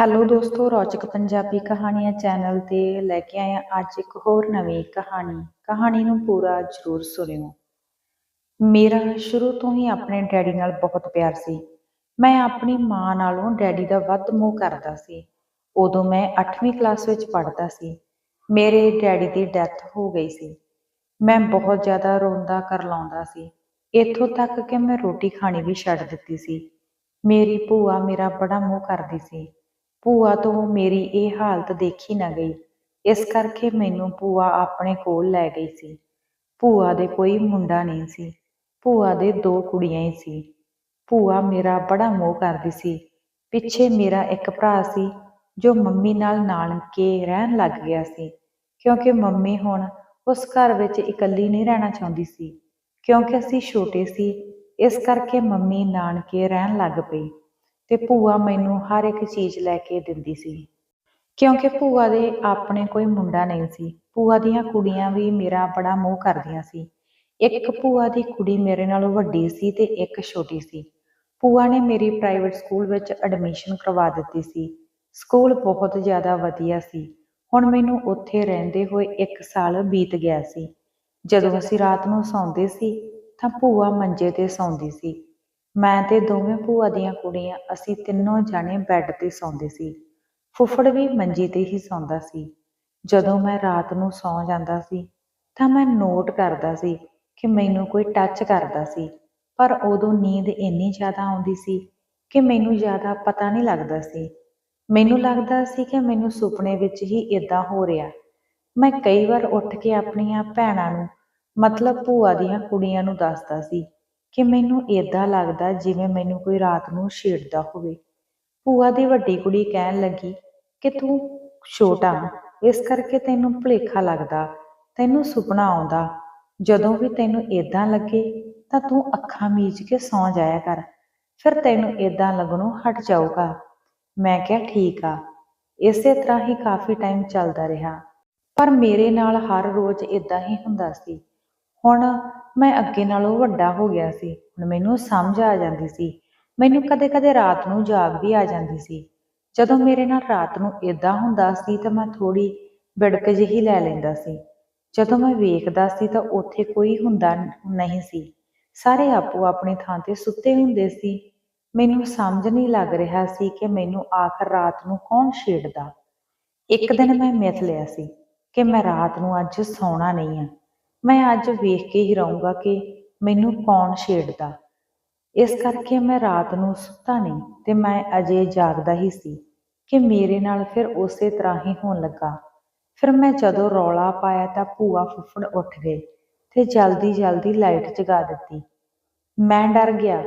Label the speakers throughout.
Speaker 1: Hello ਦੋਸਤੋ, ਰੌਚਕ ਪੰਜਾਬੀ ਕਹਾਣੀਆਂ channel ਤੇ ਲੈ ਕੇ ਆਏ ਅੱਜ ਇੱਕ ਹੋਰ ਨਵੀਂ ਕਹਾਣੀ। ਕਹਾਣੀ ਨੂੰ ਪੂਰਾ ਜ਼ਰੂਰ ਸੁਣਿਓ। ਮੇਰਾ ਸ਼ੁਰੂ ਤੋਂ ਹੀ ਆਪਣੇ ਡੈਡੀ ਨਾਲ ਬਹੁਤ ਪਿਆਰ ਸੀ। ਮੈਂ ਆਪਣੀ ਮਾਂ ਨਾਲੋਂ ਡੈਡੀ ਦਾ ਵੱਧ ਮੋਹ ਕਰਦਾ ਸੀ। ਉਦੋਂ ਮੈਂ 8ਵੀਂ ਕਲਾਸ ਵਿੱਚ ਪੜ੍ਹਦਾ ਸੀ। ਮੇਰੇ ਡੈਡੀ ਦੀ ਡੈਥ ਹੋ ਗਈ ਸੀ। ਮੈਂ ਬਹੁਤ ਜ਼ਿਆਦਾ ਰੋਂਦਾ ਕਰਲਾਉਂਦਾ ਸੀ। ਇੱਥੋਂ ਤੱਕ ਕਿ ਮੈਂ ਰੋਟੀ ਖਾਣੀ ਵੀ ਛੱਡ ਦਿੱਤੀ ਸੀ। ਮੇਰੀ ਭੂਆ ਮੇਰਾ ਬੜਾ ਮੋਹ ਕਰਦੀ ਸੀ। ਭੂਆ ਤੋਂ ਮੇਰੀ ਇਹ ਹਾਲਤ ਦੇਖੀ ਨਾ ਗਈ। ਇਸ ਕਰਕੇ ਮੈਨੂੰ ਭੂਆ ਆਪਣੇ ਕੋਲ ਲੈ ਗਈ ਸੀ। ਭੂਆ ਦੇ ਕੋਈ ਮੁੰਡਾ ਨਹੀਂ ਸੀ। ਭੂਆ ਦੇ ਦੋ ਕੁੜੀਆਂ ਹੀ ਸੀ। ਭੂਆ ਮੇਰਾ ਬੜਾ ਮੋਹ ਕਰਦੀ ਸੀ। ਪਿੱਛੇ ਮੇਰਾ ਇੱਕ ਭਰਾ ਸੀ, ਜੋ ਮੰਮੀ ਨਾਲ ਨਾਨਕੇ ਰਹਿਣ ਲੱਗ ਗਿਆ ਸੀ। ਕਿਉਂਕਿ ਮੰਮੀ ਹੁਣ ਉਸ ਘਰ ਵਿੱਚ ਇਕੱਲੀ ਨਹੀਂ ਰਹਿਣਾ ਚਾਹੁੰਦੀ ਸੀ। ਕਿਉਂਕਿ ਅਸੀਂ ਛੋਟੇ ਸੀ, ਇਸ ਕਰਕੇ ਮੰਮੀ ਨਾਨਕੇ ਰਹਿਣ ਲੱਗ ਪਈ। ਤੇ ਭੂਆ ਮੈਨੂੰ ਹਰ ਇੱਕ ਚੀਜ਼ ਲੈ ਕੇ ਦਿੰਦੀ ਸੀ। ਕਿਉਂਕਿ ਭੂਆ ਦੇ ਆਪਣੇ ਕੋਈ ਮੁੰਡਾ ਨਹੀਂ ਸੀ। ਭੂਆ ਦੀਆਂ ਕੁੜੀਆਂ ਵੀ ਮੇਰਾ ਬੜਾ ਮੋਹ ਕਰਦੀਆਂ ਸੀ। ਇੱਕ ਭੂਆ ਦੀ ਕੁੜੀ ਮੇਰੇ ਨਾਲੋਂ ਵੱਡੀ ਸੀ ਤੇ ਇੱਕ ਛੋਟੀ ਸੀ। ਭੂਆ ਨੇ ਮੇਰੀ ਪ੍ਰਾਈਵੇਟ ਸਕੂਲ ਵਿੱਚ ਐਡਮਿਸ਼ਨ ਕਰਵਾ ਦਿੱਤੀ ਸੀ। ਸਕੂਲ ਬਹੁਤ ਜ਼ਿਆਦਾ ਵਧੀਆ ਸੀ। ਹੁਣ ਮੈਨੂੰ ਉੱਥੇ ਰਹਿੰਦੇ ਹੋਏ 1 ਸਾਲ ਬੀਤ ਗਿਆ ਸੀ। ਜਦੋਂ ਅਸੀਂ ਰਾਤ ਨੂੰ ਸੌਂਦੇ ਸੀ ਤਾਂ ਭੂਆ ਮੰਜੇ ਤੇ ਸੌਂਦੀ ਸੀ। ਮੈਂ ਤੇ ਦੋਵੇਂ ਭੂਆ ਦੀਆਂ ਕੁੜੀਆਂ, ਅਸੀਂ ਤਿੰਨੋਂ ਜਾਣੇ ਬੈੱਡ ਤੇ ਸੌਂਦੇ ਸੀ। ਫੁੱਫੜ ਵੀ ਮੰਜੀ ਤੇ ਹੀ ਸੌਂਦਾ ਸੀ। ਜਦੋਂ ਮੈਂ ਰਾਤ ਨੂੰ ਸੌਂ ਜਾਂਦਾ ਸੀ, ਤਾਂ ਮੈਂ ਨੋਟ ਕਰਦਾ ਸੀ ਕਿ ਮੈਨੂੰ ਕੋਈ ਟੱਚ ਕਰਦਾ ਸੀ, ਪਰ ਉਦੋਂ ਨੀਂਦ ਇੰਨੀ ਜ਼ਿਆਦਾ ਆਉਂਦੀ ਸੀ ਕਿ ਮੈਨੂੰ ਜ਼ਿਆਦਾ ਪਤਾ ਨਹੀਂ ਲੱਗਦਾ ਸੀ। ਮੈਨੂੰ ਲੱਗਦਾ ਸੀ ਕਿ ਮੈਨੂੰ ਸੁਪਨੇ ਵਿੱਚ ਹੀ ਇਦਾਂ ਹੋ ਰਿਹਾ। ਮੈਂ ਕਈ ਵਾਰ ਉੱਠ ਕੇ ਆਪਣੀਆਂ ਭੈਣਾਂ ਨੂੰ, ਮਤਲਬ ਭੂਆ ਦੀਆਂ ਕੁੜੀਆਂ ਨੂੰ ਦੱਸਦਾ ਸੀ ਕਿ ਮੈਨੂੰ ਏਦਾਂ ਲੱਗਦਾ ਜਿਵੇਂ ਮੈਨੂੰ ਕੋਈ ਰਾਤ ਨੂੰ ਛੇੜਦਾ ਹੋਵੇ। ਭੂਆ ਦੀ ਵੱਡੀ ਕੁੜੀ ਕਹਿਣ ਲੱਗੀ ਕਿ ਤੂੰ ਛੋਟਾ, ਇਸ ਕਰਕੇ ਤੈਨੂੰ ਭੁਲੇਖਾ ਲੱਗਦਾ, ਤੈਨੂੰ ਸੁਪਨਾ ਆਉਂਦਾ। ਜਦੋਂ ਵੀ ਤੈਨੂੰ ਏਦਾਂ ਲੱਗੇ ਤਾਂ ਤੂੰ ਅੱਖਾਂ ਮੀਚ ਕੇ ਸੌਂ ਜਾਇਆ ਕਰ। ਫਿਰ ਤੈਨੂੰ ਏਦਾਂ ਲੱਗਣੋਂ ਹਟ ਜਾਊਗਾ। ਮੈਂ ਕਿਹਾ, ਠੀਕ ਆ। ਇਸੇ ਤਰ੍ਹਾਂ ਹੀ ਕਾਫੀ ਟਾਈਮ ਚੱਲਦਾ ਰਿਹਾ। ਪਰ ਮੇਰੇ ਨਾਲ ਹਰ ਰੋਜ਼ ਇਦਾਂ ਹੀ ਹੁੰਦਾ ਸੀ। ਹੁਣ ਮੈਂ ਅੱਗੇ ਨਾਲੋਂ ਵੱਡਾ ਹੋ ਗਿਆ ਸੀ। ਹੁਣ ਮੈਨੂੰ ਸਮਝ ਆ ਜਾਂਦੀ ਸੀ। ਮੈਨੂੰ ਕਦੇ-ਕਦੇ ਰਾਤ ਨੂੰ ਜਾਗ ਵੀ ਆ ਜਾਂਦੀ ਸੀ। ਜਦੋਂ ਮੇਰੇ ਨਾਲ ਰਾਤ ਨੂੰ ਇਦਾਂ ਹੁੰਦਾ ਸੀ ਤਾਂ ਮੈਂ ਥੋੜੀ ਬਿੜਕ ਜਿਹੀ ਲੈ ਲੈਂਦਾ ਸੀ। ਜਦੋਂ ਮੈਂ ਵੇਖਦਾ ਸੀ ਤਾਂ ਉੱਥੇ ਕੋਈ ਹੁੰਦਾ ਨਹੀਂ ਸੀ। ਸਾਰੇ ਆਪੋ ਆਪਣੀ ਥਾਂ ਤੇ ਸੁੱਤੇ ਹੁੰਦੇ ਸੀ। ਮੈਨੂੰ ਸਮਝ ਨਹੀਂ ਲੱਗ ਰਿਹਾ ਸੀ ਕਿ ਮੈਨੂੰ ਆਖਰ ਰਾਤ ਨੂੰ ਕੌਣ ਛੇੜਦਾ। ਇੱਕ ਦਿਨ ਮੈਂ ਮਿਥ ਲਿਆ ਸੀ ਕਿ ਮੈਂ ਰਾਤ ਨੂੰ ਅੱਜ ਸੌਣਾ ਨਹੀਂ ਆ। ਮੈਂ ਅੱਜ ਵੇਖ ਕੇ ਹੀ ਰਹੂੰਗਾ ਕਿ ਮੈਨੂੰ ਕੌਣ ਛੇੜਦਾ। ਇਸ ਕਰਕੇ ਮੈਂ ਰਾਤ ਨੂੰ ਸੁੱਤਾ ਨਹੀਂ ਤੇ ਮੈਂ ਅਜੇ ਜਾਗਦਾ ਹੀ ਸੀ ਕਿ ਮੇਰੇ ਨਾਲ ਫਿਰ ਉਸੇ ਤਰ੍ਹਾਂ ਹੀ ਹੋਣ ਲੱਗਾ। ਫਿਰ ਮੈਂ ਜਦੋਂ ਰੌਲਾ ਪਾਇਆ ਤਾਂ ਭੂਆ ਫੁੱਫੜ ਉੱਠ ਗਏ ਤੇ ਜਲਦੀ ਜਲਦੀ ਲਾਈਟ ਜਗਾ ਦਿੱਤੀ। ਮੈਂ ਡਰ ਗਿਆ।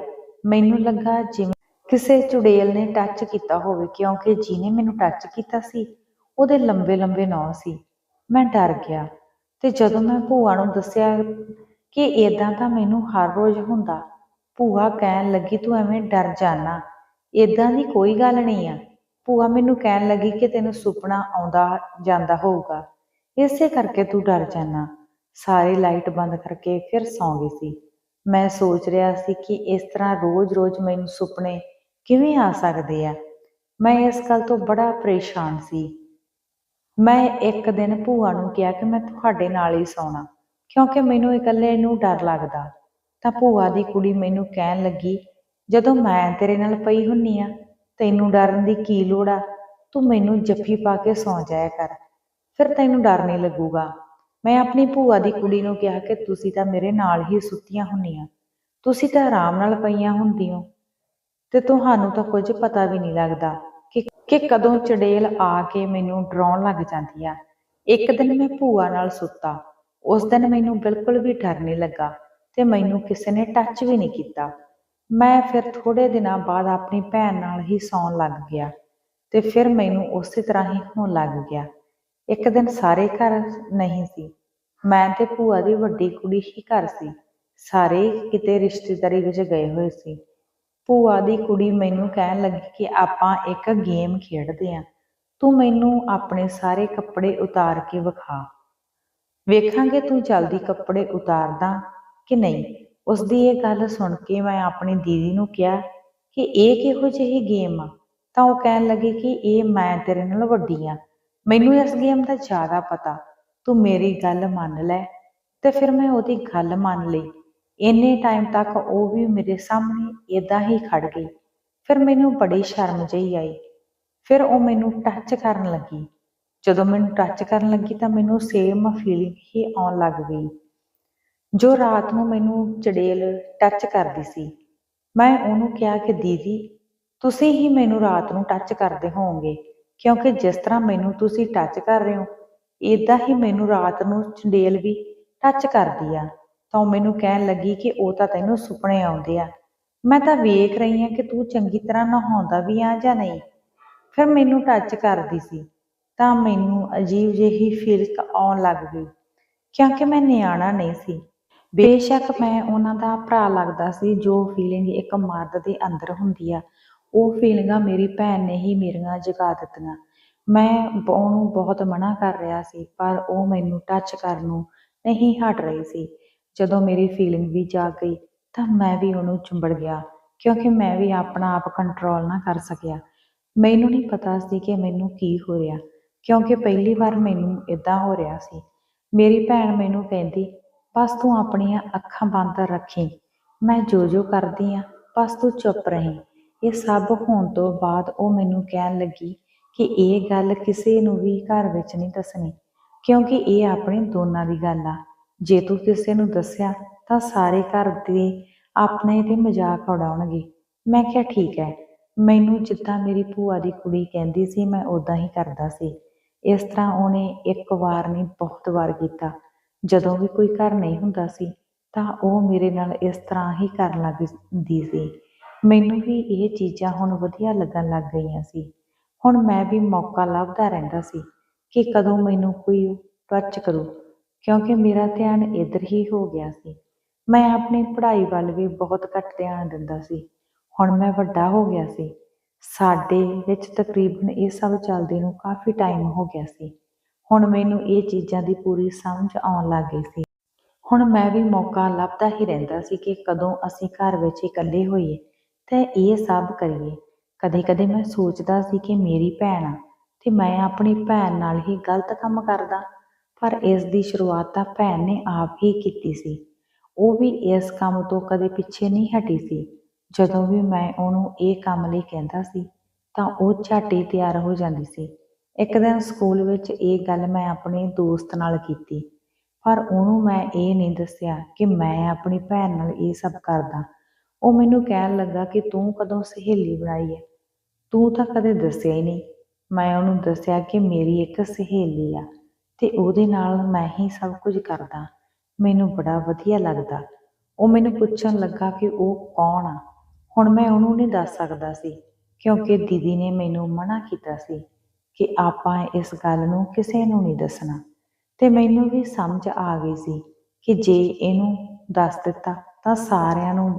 Speaker 1: ਮੈਨੂੰ ਲੱਗਾ ਜਿਵੇਂ ਕਿਸੇ ਚੁੜੇਲ ਨੇ ਟੱਚ ਕੀਤਾ ਹੋਵੇ ਕਿਉਂਕਿ ਜਿਹਨੇ ਮੈਨੂੰ ਟੱਚ ਕੀਤਾ ਸੀ, ਉਹਦੇ ਲੰਬੇ ਲੰਬੇ ਨੌ ਸੀ। ਮੈਂ ਡਰ ਗਿਆ। ਤੇ ਜਦੋਂ ਮੈਂ ਭੂਆ ਨੂੰ ਦੱਸਿਆ ਕਿ ਇਦਾਂ ਤਾਂ ਮੈਨੂੰ ਹਰ ਰੋਜ਼ ਹੁੰਦਾ, ਭੂਆ ਕਹਿਣ ਲੱਗੀ, ਤੂੰ ਐਵੇਂ ਡਰ ਜਾਣਾ ਇਦਾਂ ਦੀ ਕੋਈ ਗੱਲ ਨਹੀਂ ਆ। ਭੂਆ ਮੈਨੂੰ ਕਹਿਣ ਲੱਗੀ ਕਿ ਤੈਨੂੰ ਸੁਪਨਾ ਆਉਂਦਾ ਜਾਂਦਾ ਹੋਊਗਾ। ਇਸੇ ਕਰਕੇ ਤੂੰ ਡਰ ਜਾਣਾ ਸਾਰੇ ਲਾਈਟ ਬੰਦ ਕਰਕੇ ਫਿਰ ਸੌਂ ਗਈ ਸੀ। ਮੈਂ ਸੋਚ ਰਿਹਾ ਸੀ ਕਿ ਇਸ ਤਰ੍ਹਾਂ ਰੋਜ਼-ਰੋਜ਼ ਮੈਨੂੰ ਸੁਪਨੇ ਕਿਵੇਂ ਆ ਸਕਦੇ ਆ। ਮੈਂ ਇਸ ਗੱਲ ਤੋਂ ਬੜਾ ਪਰੇਸ਼ਾਨ ਸੀ। ਮੈਂ ਇੱਕ ਦਿਨ ਭੂਆ ਨੂੰ ਕਿਹਾ ਕਿ ਮੈਂ ਤੁਹਾਡੇ ਨਾਲ ਹੀ ਸੌਣਾ, ਕਿਉਂਕਿ ਮੈਨੂੰ ਇਕੱਲੇ ਨੂੰ ਡਰ ਲੱਗਦਾ। ਤਾਂ ਭੂਆ ਦੀ ਕੁੜੀ ਮੈਨੂੰ ਕਹਿਣ ਲੱਗੀ, ਜਦੋਂ ਮੈਂ ਤੇਰੇ ਨਾਲ ਪਈ ਹੁੰਨੀ ਆ, ਤੈਨੂੰ ਡਰਨ ਦੀ ਕੀ ਲੋੜ ਆ? ਤੂੰ ਮੈਨੂੰ ਜੱਫੀ ਪਾ ਕੇ ਸੌਂ ਜਾਇਆ ਕਰ। ਫਿਰ ਤੈਨੂੰ ਡਰ ਨਹੀਂ ਲੱਗੂਗਾ। ਮੈਂ ਆਪਣੀ ਭੂਆ ਦੀ ਕੁੜੀ ਨੂੰ ਕਿਹਾ ਕਿ ਤੁਸੀਂ ਤਾਂ ਮੇਰੇ ਨਾਲ ਹੀ ਸੁੱਤੀਆਂ ਹੁੰਨੀਆਂ ਤੁਸੀਂ ਤਾਂ ਆਰਾਮ ਨਾਲ ਪਈਆਂ ਹੁੰਦੀਆਂ ਤੇ ਤੁਹਾਨੂੰ ਤਾਂ ਕੁਝ ਪਤਾ ਵੀ ਨਹੀਂ ਲੱਗਦਾ। ਕਿ ਕਦੋਂ ਚੜੇਲ ਆ ਕੇ ਮੈਨੂੰ ਡਰਾਉਣ ਲੱਗ ਜਾਂਦੀ ਆ। ਇੱਕ ਦਿਨ ਮੈਂ ਭੂਆ ਨਾਲ ਸੁੱਤਾ। ਉਸ ਦਿਨ ਮੈਨੂੰ ਬਿਲਕੁਲ ਵੀ ਡਰ ਨਹੀਂ ਲੱਗਾ ਤੇ ਮੈਨੂੰ ਕਿਸੇ ਨੇ ਟੱਚ ਵੀ ਨਹੀਂ ਕੀਤਾ। ਮੈਂ ਫਿਰ ਥੋੜੇ ਦਿਨਾਂ ਬਾਅਦ ਆਪਣੀ ਭੈਣ ਨਾਲ ਹੀ ਸੌਣ ਲੱਗ ਗਿਆ ਤੇ ਫਿਰ ਮੈਨੂੰ ਉਸੇ ਤਰ੍ਹਾਂ ਹੀ ਹੋਣ ਲੱਗ ਗਿਆ। ਇੱਕ ਦਿਨ ਸਾਰੇ ਘਰ ਨਹੀਂ ਸੀ। ਮੈਂ ਤੇ ਭੂਆ ਦੀ ਵੱਡੀ ਕੁੜੀ ਹੀ ਘਰ ਸੀ। ਸਾਰੇ ਕਿਤੇ ਰਿਸ਼ਤੇਦਾਰੀ ਵਿੱਚ ਗਏ ਹੋਏ ਸੀ। ਭੂਆ ਦੀ ਕੁੜੀ ਮੈਨੂੰ ਕਹਿਣ ਲੱਗੀ ਕਿ ਆਪਾਂ ਇੱਕ ਗੇਮ ਖੇਡਦੇ ਆਂ। ਤੂੰ ਮੈਨੂੰ ਆਪਣੇ ਸਾਰੇ ਕੱਪੜੇ ਉਤਾਰ ਕੇ ਵਿਖਾ। ਵੇਖਾਂਗੇ ਤੂੰ ਜਲਦੀ ਕੱਪੜੇ ਉਤਾਰਦਾ ਕਿ ਨਹੀਂ? ਉਸ ਦੀ ਇਹ ਗੱਲ ਸੁਣ ਕੇ ਮੈਂ ਆਪਣੀ ਦੀਦੀ ਨੂੰ ਕਿਹਾ ਕਿ ਇਹ ਕਿਹੋ ਜਿਹੀ ਗੇਮ ਆ? ਤਾਂ ਉਹ ਕਹਿਣ ਲੱਗੀ ਕਿ ਇਹ ਮੈਂ ਤੇਰੇ ਨਾਲ ਵੱਡੀ ਆ। ਮੈਨੂੰ ਇਸ ਗੇਮ ਦਾ ਜ਼ਿਆਦਾ ਪਤਾ। ਤੂੰ ਮੇਰੀ ਗੱਲ ਮੰਨ ਲੈ ਤੇ ਫਿਰ ਮੈਂ ਉਹਦੀ ਗੱਲ ਮੰਨ ਲਈ। ਇੰਨੇ ਟਾਈਮ ਤੱਕ ਉਹ ਵੀ ਮੇਰੇ ਸਾਹਮਣੇ ਇਦਾਂ ਹੀ ਖੜ ਗਈ। ਫਿਰ ਮੈਨੂੰ ਬੜੀ ਸ਼ਰਮ ਜਿਹੀ ਆਈ। ਫਿਰ ਉਹ ਮੈਨੂੰ ਟੱਚ ਕਰਨ ਲੱਗੀ। ਜਦੋਂ ਮੈਨੂੰ ਟੱਚ ਕਰਨ ਲੱਗੀ ਤਾਂ ਮੈਨੂੰ ਸੇਮ ਫੀਲਿੰਗ ਹੀ ਆਉਣ ਲੱਗ ਗਈ। ਜੋ ਰਾਤ ਨੂੰ ਮੈਨੂੰ ਚੜੇਲ ਟੱਚ ਕਰਦੀ ਸੀ, ਮੈਂ ਉਹਨੂੰ ਕਿਹਾ ਕਿ ਦੀਦੀ, ਤੁਸੀਂ ਹੀ ਮੈਨੂੰ ਰਾਤ ਨੂੰ ਟੱਚ ਕਰਦੇ ਹੋਵੋਗੇ, ਕਿਉਂਕਿ ਜਿਸ ਤਰ੍ਹਾਂ ਮੈਨੂੰ ਤੁਸੀਂ ਟੱਚ ਕਰ ਰਹੇ ਹੋ ਇਦਾਂ ਹੀ ਮੈਨੂੰ ਰਾਤ ਨੂੰ ਚੰਡੇਲ ਵੀ ਟੱਚ ਕਰਦੀ ਆ। ਤਾਂ ਉਹ ਮੈਨੂੰ ਕਹਿਣ ਲੱਗੀ ਕਿ ਉਹ ਤਾਂ ਤੈਨੂੰ ਸੁਪਨੇ ਆਉਂਦੇ ਆ। ਮੈਂ ਤਾਂ ਵੇਖ ਰਹੀ ਹਾਂ ਕਿ ਤੂੰ ਚੰਗੀ ਤਰ੍ਹਾਂ ਨਹਾਉਂਦਾ ਵੀ ਆ ਜਾਂ ਨਹੀਂ। ਫਿਰ ਮੈਨੂੰ ਟੱਚ ਕਰਦੀ ਸੀ, ਤਾਂ ਮੈਨੂੰ ਅਜੀਬ ਜਿਹੀ ਫੀਲਿੰਗ ਆਉਣ ਲੱਗ ਗਈ। ਕਿਉਂਕਿ ਮੈਂ ਨਿਆਣਾ ਨਹੀਂ ਸੀ। ਬੇਸ਼ੱਕ ਮੈਂ ਉਹਨਾਂ ਦਾ ਭਰਾ ਲੱਗਦਾ ਸੀ ਜੋ ਫੀਲਿੰਗ ਇੱਕ ਮਰਦ ਦੇ ਅੰਦਰ ਹੁੰਦੀ ਆ। ਉਹ ਫੀਲਿੰਗਾਂ ਮੇਰੀ ਭੈਣ ਨੇ ਹੀ ਮੇਰੀਆਂ ਜਗਾ ਦਿੱਤੀਆਂ। ਮੈਂ ਉਹਨੂੰ ਬਹੁਤ ਮਨਾ ਕਰ ਰਿਹਾ ਸੀ, ਪਰ ਉਹ ਮੈਨੂੰ ਟੱਚ ਕਰਨ ਨੂੰ ਨਹੀਂ ਹਟ ਰਹੀ ਸੀ। ਜਦੋਂ ਮੇਰੀ ਫੀਲਿੰਗ ਵੀ ਜਾਗ ਗਈ, ਤਾਂ ਮੈਂ ਵੀ ਉਹਨੂੰ ਚੁੰਬੜ ਗਿਆ, ਕਿਉਂਕਿ ਮੈਂ ਵੀ ਆਪਣਾ ਆਪ ਕੰਟਰੋਲ ਨਾ ਕਰ ਸਕਿਆ। ਮੈਨੂੰ ਨਹੀਂ ਪਤਾ ਸੀ ਕਿ ਮੈਨੂੰ ਕੀ ਹੋ ਰਿਹਾ, ਕਿਉਂਕਿ ਪਹਿਲੀ ਵਾਰ ਮੈਨੂੰ ਇਦਾਂ ਹੋ ਰਿਹਾ ਸੀ। ਮੇਰੀ ਭੈਣ ਮੈਨੂੰ ਕਹਿੰਦੀ, ਬਸ ਤੂੰ ਆਪਣੀਆਂ ਅੱਖਾਂ ਬੰਦ ਰੱਖੀ, ਮੈਂ ਜੋ ਜੋ ਕਰਦੀ ਆ, ਬਸ ਤੂੰ ਚੁੱਪ ਰਹੀਂ। ਇਹ ਸਭ ਹੋਣ ਤੋਂ ਬਾਅਦ ਉਹ ਮੈਨੂੰ ਕਹਿਣ ਲੱਗੀ ਕਿ ਇਹ ਗੱਲ ਕਿਸੇ ਨੂੰ ਵੀ ਘਰ ਵਿੱਚ ਨਹੀਂ ਦੱਸਣੀ, ਕਿਉਂਕਿ ਇਹ ਆਪਣੇ ਦੋਨਾਂ ਦੀ ਗੱਲ ਆ। ਜੇ ਤੂੰ ਕਿਸੇ ਨੂੰ ਦੱਸਿਆ ਤਾਂ ਸਾਰੇ ਘਰ ਦੇ ਆਪਣੇ ਤੇ ਮਜ਼ਾਕ ਉਡਾਉਣਗੇ। ਮੈਂ ਕਿਹਾ, ਠੀਕ ਹੈ। ਮੈਨੂੰ ਜਿੱਦਾਂ ਮੇਰੀ ਭੂਆ ਦੀ ਕੁੜੀ ਕਹਿੰਦੀ ਸੀ, ਮੈਂ ਉਦਾਂ ਹੀ ਕਰਦਾ ਸੀ। ਇਸ ਤਰ੍ਹਾਂ ਉਹਨੇ ਇੱਕ ਵਾਰ ਨਹੀਂ, ਬਹੁਤ ਵਾਰ ਕੀਤਾ। ਜਦੋਂ ਵੀ ਕੋਈ ਘਰ ਨਹੀਂ ਹੁੰਦਾ ਸੀ, ਤਾਂ ਉਹ ਮੇਰੇ ਨਾਲ ਇਸ ਤਰ੍ਹਾਂ ਹੀ ਕਰਨ ਲੱਗਦੀ ਸੀ। ਮੈਨੂੰ ਵੀ ਇਹ ਚੀਜ਼ਾਂ ਹੁਣ ਵਧੀਆ ਲੱਗਣ ਲੱਗ ਗਈਆਂ ਸੀ। ਹੁਣ ਮੈਂ ਵੀ ਮੌਕਾ ਲੱਭਦਾ ਰਹਿੰਦਾ ਸੀ ਕਿ ਕਦੋਂ ਮੈਨੂੰ ਕੋਈ ਟੱਚ ਕਰੂ। ਕਿਉਂਕਿ ਮੇਰਾ ਧਿਆਨ ਇੱਧਰ ਹੀ ਹੋ ਗਿਆ ਸੀ। ਮੈਂ ਆਪਣੀ ਪੜ੍ਹਾਈ ਵੱਲ ਵੀ ਬਹੁਤ ਘੱਟ ਧਿਆਨ ਦਿੰਦਾ ਸੀ। ਹੁਣ ਮੈਂ ਵੱਡਾ ਹੋ ਗਿਆ ਸੀ। ਸਾਡੇ ਵਿੱਚ ਤਕਰੀਬਨ ਇਹ ਸਭ ਚੱਲਦੇ ਨੂੰ ਕਾਫੀ ਟਾਈਮ ਹੋ ਗਿਆ ਸੀ। ਹੁਣ ਮੈਨੂੰ ਇਹ ਚੀਜ਼ਾਂ ਦੀ ਪੂਰੀ ਸਮਝ ਆਉਣ ਲੱਗ ਗਈ ਸੀ। ਹੁਣ ਮੈਂ ਵੀ ਮੌਕਾ ਲੱਭਦਾ ਹੀ ਰਹਿੰਦਾ ਸੀ ਕਿ ਕਦੋਂ ਅਸੀਂ ਘਰ ਵਿੱਚ ਇਕੱਲੇ ਹੋਈਏ ਤੇ ਇਹ ਸਭ ਕਰੀਏ। ਕਦੇ-ਕਦੇ ਮੈਂ ਸੋਚਦਾ ਸੀ ਕਿ ਮੇਰੀ ਭੈਣ ਆ ਤੇ ਮੈਂ ਆਪਣੀ ਭੈਣ ਨਾਲ ਹੀ ਗਲਤ ਕੰਮ ਕਰਦਾ। ਪਰ ਇਸ ਦੀ ਸ਼ੁਰੂਆਤ ਤਾਂ ਭੈਣ ਨੇ ਆਪ ਹੀ ਕੀਤੀ ਸੀ। ਉਹ ਵੀ ਇਸ ਕੰਮ ਤੋਂ ਕਦੇ ਪਿੱਛੇ ਨਹੀਂ ਹਟੀ ਸੀ। ਜਦੋਂ ਵੀ ਮੈਂ ਉਹਨੂੰ ਇਹ ਕੰਮ ਲਈ ਕਹਿੰਦਾ ਸੀ, ਤਾਂ ਉਹ ਝੱਟ ਤਿਆਰ ਹੋ ਜਾਂਦੀ ਸੀ। ਇੱਕ ਦਿਨ ਸਕੂਲ ਵਿੱਚ ਇਹ ਗੱਲ ਮੈਂ ਆਪਣੇ ਦੋਸਤ ਨਾਲ ਕੀਤੀ। ਪਰ ਉਹਨੂੰ ਮੈਂ ਇਹ ਨਹੀਂ ਦੱਸਿਆ ਕਿ ਮੈਂ ਆਪਣੀ ਭੈਣ ਨਾਲ ਇਹ ਸਭ ਕਰਦਾ। ਉਹ ਮੈਨੂੰ ਕਹਿਣ ਲੱਗਾ ਕਿ ਤੂੰ ਕਦੋਂ ਸਹੇਲੀ ਬਣਾਈ ਹੈ ਤੂੰ ਤਾਂ ਕਦੇ ਦੱਸਿਆ ਹੀ ਨਹੀਂ। ਮੈਂ ਉਹਨੂੰ ਦੱਸਿਆ ਕਿ ਮੇਰੀ ਇੱਕ ਸਹੇਲੀ ਆ। ਤੇ ਉਹਦੇ ਨਾਲ ਮੈਂ ਹੀ ਸਭ ਕੁਝ ਕਰਦਾ। ਮੈਨੂੰ ਬੜਾ ਵਧੀਆ ਲੱਗਦਾ। ਉਹ ਮੈਨੂੰ ਪੁੱਛਣ ਲੱਗਾ ਕਿ ਉਹ ਕੌਣ ਆ? ਹੁਣ ਮੈਂ ਉਹਨੂੰ ਨਹੀਂ ਦੱਸ ਸਕਦਾ ਸੀ, ਕਿਉਂਕਿ ਦੀਦੀ ਨੇ ਮੈਨੂੰ ਮਨਾ ਕੀਤਾ ਸੀ ਕਿ ਆਪਾਂ ਇਸ ਗੱਲ ਨੂੰ ਕਿਸੇ ਨੂੰ ਨਹੀਂ ਦੱਸਣਾ। ਤੇ ਮੈਨੂੰ ਵੀ ਸਮਝ ਆ ਗਈ ਸੀ ਕਿ ਜੇ ਇਹਨੂੰ ਦੱਸ ਦਿੱਤਾ ਤਾਂ ਸਾਰਿਆਂ ਨੂੰ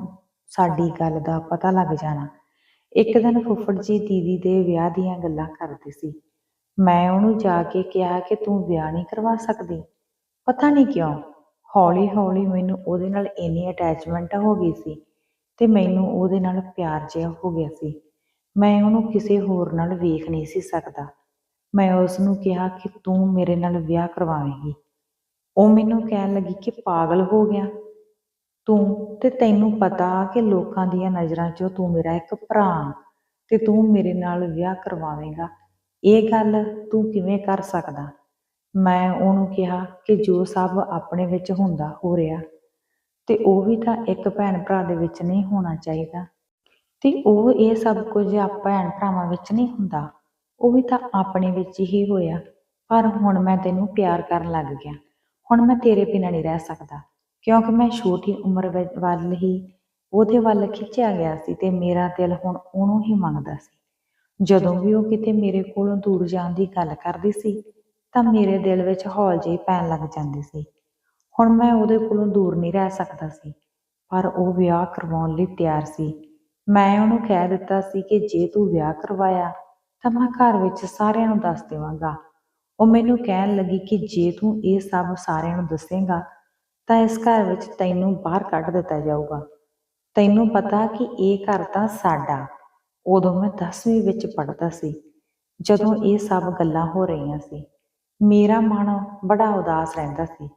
Speaker 1: ਸਾਡੀ ਗੱਲ ਦਾ ਪਤਾ ਲੱਗ ਜਾਣਾ। ਇੱਕ ਦਿਨ ਫੁੱਫੜ ਜੀ ਦੀਦੀ ਦੇ ਵਿਆਹ ਦੀਆਂ ਗੱਲਾਂ ਕਰਦੇ ਸੀ। ਮੈਂ ਉਹਨੂੰ ਜਾ ਕੇ ਕਿਹਾ ਕਿ ਤੂੰ ਵਿਆਹ ਨਹੀਂ ਕਰਵਾ ਸਕਦੀ। ਪਤਾ ਨਹੀਂ ਕਿਉਂ ਹੌਲੀ ਹੌਲੀ ਮੈਨੂੰ ਉਹਦੇ ਨਾਲ ਇੰਨੀ ਅਟੈਚਮੈਂਟ ਹੋ ਗਈ ਸੀ ਤੇ ਮੈਨੂੰ ਉਹਦੇ ਨਾਲ ਪਿਆਰ ਜਿਹਾ ਹੋ ਗਿਆ ਸੀ। ਮੈਂ ਉਹਨੂੰ ਕਿਸੇ ਹੋਰ ਨਾਲ ਵੇਖ ਨਹੀਂ ਸੀ ਸਕਦਾ। ਮੈਂ ਉਸ ਨੂੰ ਕਿਹਾ ਕਿ ਤੂੰ ਮੇਰੇ ਨਾਲ ਵਿਆਹ ਕਰਵਾਵੇਂਗੀ। ਉਹ ਮੈਨੂੰ ਕਹਿਣ ਲੱਗੀ ਕਿ ਪਾਗਲ ਹੋ ਗਿਆ। ਤੂੰ ਤੇ ਤੈਨੂੰ ਪਤਾ ਕਿ ਲੋਕਾਂ ਦੀਆਂ ਨਜ਼ਰਾਂ 'ਚੋਂ ਤੂੰ ਮੇਰਾ ਇੱਕ ਭਰਾ ਤੇ ਤੂੰ ਮੇਰੇ ਨਾਲ ਵਿਆਹ ਕਰਵਾਵੇਂਗਾ। ਇਹ ਗੱਲ ਤੂੰ ਕਿਵੇਂ ਕਰ ਸਕਦਾ? ਮੈਂ ਉਹਨੂੰ ਕਿਹਾ ਕਿ ਜੋ ਸਭ ਆਪਣੇ ਵਿੱਚ ਹੁੰਦਾ ਹੋ ਰਿਹਾ, ਤੇ ਉਹ ਵੀ ਤਾਂ ਇੱਕ ਭੈਣ ਭਰਾ ਦੇ ਵਿੱਚ ਨਹੀਂ ਹੋਣਾ ਚਾਹੀਦਾ। ਤੇ ਉਹ ਇਹ ਸਭ ਕੁਝ ਆ ਭੈਣ ਭਰਾਵਾਂ ਵਿੱਚ ਨਹੀਂ ਹੁੰਦਾ, ਉਹ ਵੀ ਤਾਂ ਆਪਣੇ ਵਿੱਚ ਹੀ ਹੋਇਆ। ਪਰ ਹੁਣ ਮੈਂ ਤੈਨੂੰ ਪਿਆਰ ਕਰਨ ਲੱਗ ਗਿਆ। ਹੁਣ ਮੈਂ ਤੇਰੇ ਬਿਨਾਂ ਨਹੀਂ ਰਹਿ ਸਕਦਾ, ਕਿਉਂਕਿ ਮੈਂ ਛੋਟੀ ਉਮਰ ਵਿੱਚ ਵੱਲ ਹੀ ਉਹਦੇ ਵੱਲ ਖਿੱਚਿਆ ਗਿਆ ਸੀ ਤੇ ਮੇਰਾ ਦਿਲ ਹੁਣ ਉਹਨੂੰ ਹੀ ਮੰਗਦਾ ਸੀ। ਜਦੋਂ ਵੀ ਉਹ ਕਿਤੇ ਮੇਰੇ ਕੋਲੋਂ ਦੂਰ ਜਾਣ ਦੀ ਗੱਲ ਕਰਦੀ ਸੀ, ਤਾਂ ਮੇਰੇ ਦਿਲ ਵਿੱਚ ਹੌਲ ਜਿਹੀ ਪੈਣ ਲੱਗ ਜਾਂਦੀ ਸੀ। ਹੁਣ ਮੈਂ ਉਹਦੇ ਕੋਲੋਂ ਦੂਰ ਨਹੀਂ ਰਹਿ ਸਕਦਾ ਸੀ, ਪਰ ਉਹ ਵਿਆਹ ਕਰਵਾਉਣ ਲਈ ਤਿਆਰ ਸੀ। ਮੈਂ ਉਹਨੂੰ ਕਹਿ ਦਿੱਤਾ ਸੀ ਕਿ ਜੇ ਤੂੰ ਵਿਆਹ ਕਰਵਾਇਆ, ਤਾਂ ਮੈਂ ਘਰ ਵਿੱਚ ਸਾਰਿਆਂ ਨੂੰ ਦੱਸ ਦੇਵਾਂਗਾ। ਉਹ ਮੈਨੂੰ ਕਹਿਣ ਲੱਗੀ ਕਿ ਜੇ ਤੂੰ ਇਹ ਸਭ ਸਾਰਿਆਂ ਨੂੰ ਦੱਸੇਂਗਾ, ਤਾਂ ਇਸ ਘਰ ਵਿੱਚ ਤੈਨੂੰ ਬਾਹਰ ਕੱਢ ਦਿੱਤਾ ਜਾਊਗਾ। ਤੈਨੂੰ ਪਤਾ ਕਿ ਇਹ ਘਰ ਤਾਂ ਸਾਡਾ ਉਦੋਂ ਮੈਂ 10ਵੀਂ ਵਿੱਚ ਪੜ੍ਹਦਾ ਸੀ ਜਦੋਂ ਇਹ ਸਭ ਗੱਲਾਂ ਹੋ ਰਹੀਆਂ ਸੀ। ਮੇਰਾ ਮਨ ਬੜਾ ਉਦਾਸ ਰਹਿੰਦਾ ਸੀ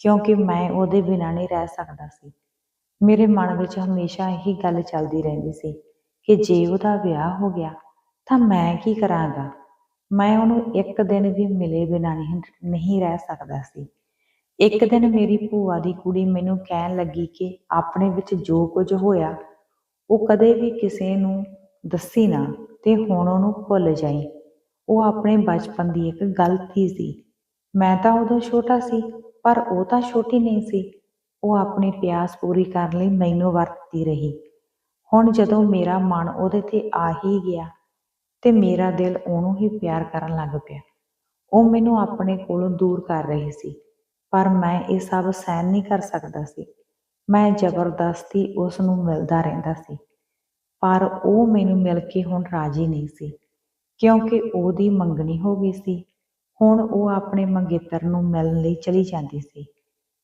Speaker 1: ਕਿਉਂਕਿ ਮੈਂ ਉਹਦੇ ਬਿਨਾਂ ਨਹੀਂ ਰਹਿ ਸਕਦਾ ਸੀ। ਮੇਰੇ ਮਨ ਵਿੱਚ ਹਮੇਸ਼ਾ ਇਹੀ ਗੱਲ ਚੱਲਦੀ ਰਹਿੰਦੀ ਸੀ ਕਿ ਜੇ ਉਹਦਾ ਵਿਆਹ ਹੋ ਗਿਆ ਤਾਂ ਮੈਂ ਕੀ ਕਰਾਂਗਾ? ਮੈਂ ਉਹਨੂੰ ਇੱਕ ਦਿਨ ਵੀ ਮਿਲੇ ਬਿਨਾਂ ਨਹੀਂ ਨਹੀਂ ਰਹਿ ਸਕਦਾ ਸੀ। ਇੱਕ ਦਿਨ ਮੇਰੀ ਭੂਆ ਦੀ ਕੁੜੀ ਮੈਨੂੰ ਕਹਿਣ ਲੱਗੀ ਕਿ ਆਪਣੇ ਵਿੱਚ ਜੋ ਕੁਝ ਹੋਇਆ ਉਹ ਕਦੇ ਵੀ ਕਿਸੇ ਨੂੰ ਦੱਸੀ ਨਾ ਤੇ ਹੁਣ ਉਹਨੂੰ ਭੁੱਲ ਜਾਈ। ਉਹ ਆਪਣੇ ਬਚਪਨ ਦੀ ਇੱਕ ਗਲਤੀ ਸੀ। ਮੈਂ ਤਾਂ ਉਦੋਂ ਛੋਟਾ ਸੀ, ਪਰ ਉਹ ਤਾਂ ਛੋਟੀ ਨਹੀਂ ਸੀ। ਉਹ ਆਪਣੀ ਪਿਆਸ ਪੂਰੀ ਕਰਨ ਲਈ ਮੈਨੂੰ ਵਰਤਦੀ ਰਹੀ। ਹੁਣ ਜਦੋਂ ਮੇਰਾ ਮਨ ਉਹਦੇ ਤੇ ਆ ਹੀ ਗਿਆ ਤੇ ਮੇਰਾ ਦਿਲ ਉਹਨੂੰ ਹੀ ਪਿਆਰ ਕਰਨ ਲੱਗ ਪਿਆ। ਉਹ ਮੈਨੂੰ ਆਪਣੇ ਕੋਲੋਂ ਦੂਰ ਕਰ ਰਹੀ ਸੀ, ਪਰ ਮੈਂ ਇਹ ਸਭ ਸਹਿਨ ਨਹੀਂ ਕਰ ਸਕਦਾ ਸੀ। ਮੈਂ ਜ਼ਬਰਦਸਤੀ ਉਸ ਨੂੰ ਮਿਲਦਾ ਰਹਿੰਦਾ ਸੀ। ਪਰ ਉਹ ਮੈਨੂੰ ਮਿਲ ਕੇ ਹੁਣ ਰਾਜੀ ਨਹੀਂ ਸੀ, ਕਿਉਂਕਿ ਉਹਦੀ ਮੰਗਣੀ ਹੋ ਗਈ ਸੀ। ਹੁਣ ਉਹ ਆਪਣੇ ਮੰਗੇਤਰ ਨੂੰ ਮਿਲਣ ਲਈ ਚਲੀ ਜਾਂਦੀ ਸੀ।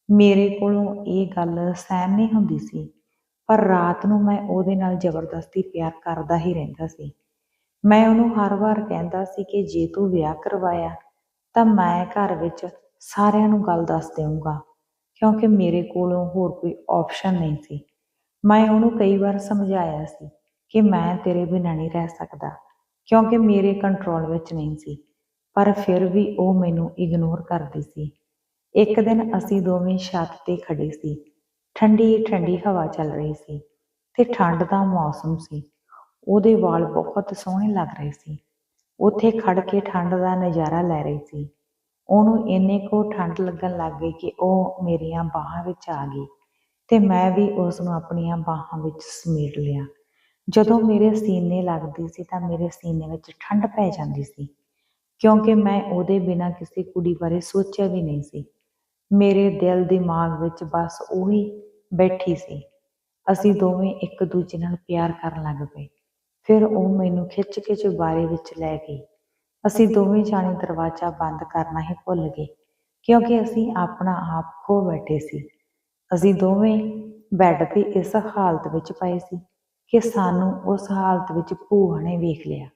Speaker 1: ਮੇਰੇ ਕੋਲੋਂ ਇਹ ਗੱਲ ਸਹਿਨ ਨਹੀਂ ਹੁੰਦੀ ਸੀ, ਪਰ ਰਾਤ ਨੂੰ ਮੈਂ ਉਹਦੇ ਨਾਲ ਜ਼ਬਰਦਸਤੀ ਪਿਆਰ ਕਰਦਾ ਹੀ ਰਹਿੰਦਾ ਸੀ। ਮੈਂ ਉਹਨੂੰ ਹਰ ਵਾਰ ਕਹਿੰਦਾ ਸੀ ਕਿ ਜੇ ਤੂੰ ਵਿਆਹ ਕਰਵਾਇਆ, ਤਾਂ ਮੈਂ ਘਰ ਵਿੱਚ ਸਾਰਿਆਂ ਨੂੰ ਗੱਲ ਦੱਸ ਦੇਵਾਂਗਾ ਕਿਉਂਕਿ ਮੇਰੇ ਕੋਲੋਂ ਹੋਰ ਕੋਈ ਆਪਸ਼ਨ ਨਹੀਂ ਸੀ। ਮੈਂ ਉਹਨੂੰ ਕਈ ਵਾਰ ਸਮਝਾਇਆ ਸੀ ਕਿ ਮੈਂ ਤੇਰੇ ਬਿਨਾਂ ਨਹੀਂ ਰਹਿ ਸਕਦਾ, ਕਿਉਂਕਿ ਮੇਰੇ ਕੰਟਰੋਲ ਵਿੱਚ ਨਹੀਂ ਸੀ, ਪਰ ਫਿਰ ਵੀ ਉਹ ਮੈਨੂੰ ਇਗਨੋਰ ਕਰਦੀ ਸੀ। ਇੱਕ ਦਿਨ ਅਸੀਂ ਦੋਵੇਂ ਛੱਤ ਤੇ ਖੜੇ ਸੀ, ਠੰਡੀ ਠੰਡੀ ਹਵਾ ਚੱਲ ਰਹੀ ਸੀ ਤੇ ਠੰਡ ਦਾ ਮੌਸਮ ਸੀ। ਉਹਦੇ ਵਾਲ ਬਹੁਤ ਸੋਹਣੇ ਲੱਗ ਰਹੇ ਸੀ। ਉੱਥੇ ਖੜ ਕੇ ਠੰਡ ਦਾ ਨਜ਼ਾਰਾ ਲੈ ਰਹੀ ਸੀ। ਉਹਨੂੰ ਇੰਨੇ ਕੋ ਠੰਡ ਲੱਗਣ ਲੱਗ ਗਈ ਕਿ ਉਹ ਮੇਰੀਆਂ ਬਾਹਾਂ ਵਿੱਚ ਆ ਗਈ ਤੇ ਮੈਂ ਵੀ ਉਸ ਨੂੰ ਆਪਣੀਆਂ ਬਾਹਾਂ ਵਿੱਚ ਸਮੇਟ ਲਿਆ। ਜਦੋਂ ਮੇਰੇ ਸੀਨੇ ਲੱਗਦੀ ਸੀ ਤਾਂ ਮੇਰੇ ਸੀਨੇ ਵਿੱਚ ਠੰਡ ਪੈ ਜਾਂਦੀ ਸੀ ਕਿਉਂਕਿ ਮੈਂ ਉਹਦੇ ਬਿਨਾਂ ਕਿਸੇ ਕੁੜੀ ਬਾਰੇ ਸੋਚਿਆ ਵੀ ਨਹੀਂ ਸੀ। ਮੇਰੇ ਦਿਲ ਦਿਮਾਗ ਵਿੱਚ ਬਸ ਉਹੀ ਬੈਠੀ ਸੀ। ਅਸੀਂ ਦੋਵੇਂ ਇੱਕ ਦੂਜੇ ਨਾਲ ਪਿਆਰ ਕਰਨ ਲੱਗ ਪਏ। ਫਿਰ ਉਹ ਮੈਨੂੰ ਖਿੱਚ ਕੇ ਚੁਬਾਰੇ ਵਿੱਚ ਲੈ ਗਈ। ਅਸੀਂ ਦੋਵੇਂ ਜਾਣੇ ਦਰਵਾਜ਼ਾ ਬੰਦ ਕਰਨਾ ਹੀ ਭੁੱਲ ਗਏ ਕਿਉਂਕਿ ਅਸੀਂ ਆਪਣਾ ਆਪ ਖੋ ਬੈਠੇ ਸੀ। ਅਸੀਂ ਦੋਵੇਂ ਬੈੱਡ ਤੇ ਇਸ ਹਾਲਤ ਵਿੱਚ ਪਏ ਸੀ। ਕਿ ਸਾਨੂੰ ਉਸ ਹਾਲਤ ਵਿੱਚ ਭੂਆ ਨੇ ਵੇਖ ਲਿਆ।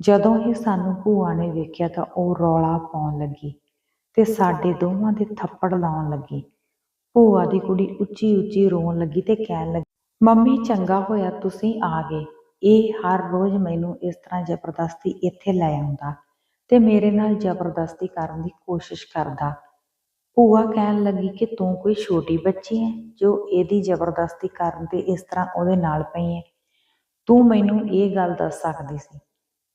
Speaker 1: ਜਦੋਂ ਹੀ ਸਾਨੂੰ ਭੂਆ ਨੇ ਵੇਖਿਆ ਤਾਂ ਉਹ ਰੌਲਾ ਪਾਉਣ ਲੱਗੀ ਤੇ ਸਾਡੇ ਦੋਵਾਂ ਦੇ ਥੱਪੜ ਲਾਉਣ ਲੱਗੀ। ਭੂਆ ਦੀ ਕੁੜੀ ਉੱਚੀ ਉੱਚੀ ਰੋਣ ਲੱਗੀ ਤੇ ਕਹਿਣ ਲੱਗੀ, ਮੰਮੀ, ਚੰਗਾ ਹੋਇਆ ਤੁਸੀਂ ਆ ਗਏ। ਇਹ ਹਰ ਰੋਜ਼ ਮੈਨੂੰ ਇਸ ਤਰ੍ਹਾਂ ਜ਼ਬਰਦਸਤੀ ਇੱਥੇ ਲੈ ਆਉਂਦਾ ਤੇ ਮੇਰੇ ਨਾਲ ਜ਼ਬਰਦਸਤੀ ਕਰਨ ਦੀ ਕੋਸ਼ਿਸ਼ ਕਰਦਾ। ਭੂਆ ਕਹਿਣ ਲੱਗੀ ਕਿ ਤੂੰ ਕੋਈ ਛੋਟੀ ਬੱਚੀ ਹੈ ਜੋ ਇਹਦੀ ਜ਼ਬਰਦਸਤੀ ਕਰਨ ਤੇ ਇਸ ਤਰ੍ਹਾਂ ਉਹਦੇ ਨਾਲ ਪਈ ਹੈ ਤੂੰ ਮੈਨੂੰ ਇਹ ਗੱਲ ਦੱਸ ਸਕਦੀ ਸੀ।